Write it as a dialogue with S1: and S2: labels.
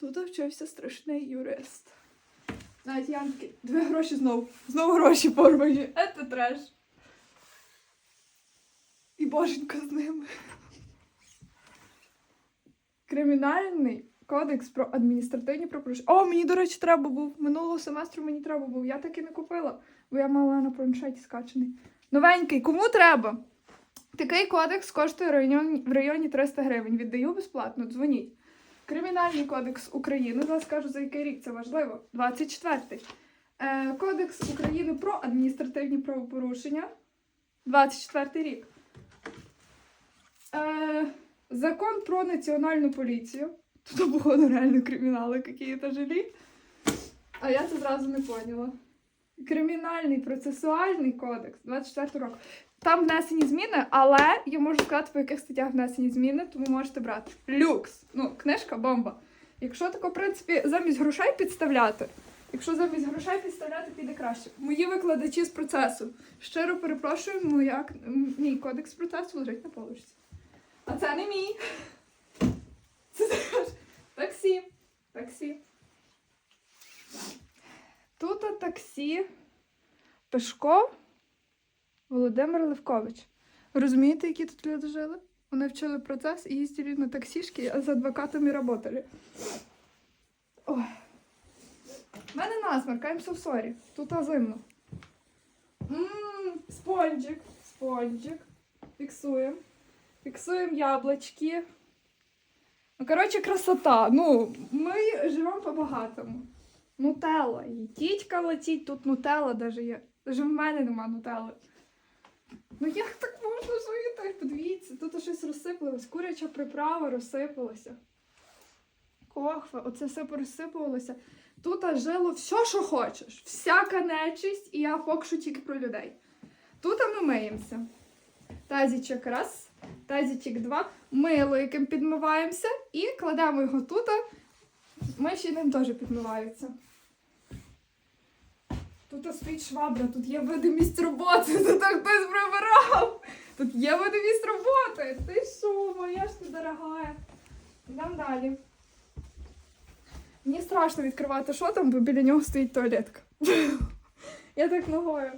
S1: Тут вчився страшний юрист. Навіть Янки, дві гроші знову. Знову гроші порвані. Це треш. І боженька з ними. Кримінальний кодекс про адміністративні правопорушення. О, мені, до речі, треба був. Минулого семестру мені треба був. Я таки не купила, бо я мала на планшеті скачаний. Новенький, кому треба? Такий кодекс коштує в районі 300 гривень. Віддаю безплатно, дзвоніть. Кримінальний кодекс України, зараз скажу за який рік це важливо. 24-й. Е, кодекс України про адміністративні правопорушення. 24 й рік. Е, закон про національну поліцію. Тут, походу, реально кримінали какие-то жили. А я це зразу не поняла. Кримінальний процесуальний кодекс 24 року. Там внесені зміни, але я можу сказати, по яких статтях внесені зміни, тому можете брати. Люкс. Ну, книжка бомба. Якщо тако, в принципі, замість грошей підставляти, якщо замість грошей підставляти, піде краще. Мої викладачі з процесу. Щиро перепрошую, моя, мій кодекс процесу лежить на полочці. А це не мій. Це теж Таксі Пешков Володимир Левкович. Розумієте, які тут люди жили? Вони вчили процес і їздили на таксішки, а з адвокатами працювали. Ой. У мене насморк, I'm so sorry. Тут зимно. Ммм, спонжик, спонжик. Фіксуємо. Фіксуємо яблочки. Ну, коротше, красота. Ну, ми живемо по-багатому. Нутелла. І тітька летіть, тут нутелла даже є. Даже в мене нема нутелли. Ну як так можна жити? Подивіться, тут щось розсипалось. Куряча приправа розсипалася. Кохва, оце все порозсипувалося. Тут жило все, що хочеш. Всяка нечисть, і я поки що тільки про людей. Тут ми миємося. Тазічок раз, тазічок два. Мило, яким підмиваємося, і кладемо його тут. Миші ним теж підмиваються. Тут стоїть швабра, тут є видимість роботи, тут хтось прибирав. Тут є видимість роботи. Ти що, моя ж ти дорогая. Йдемо далі. Мені страшно відкривати що там, бо біля нього стоїть туалетка. Я так ногою.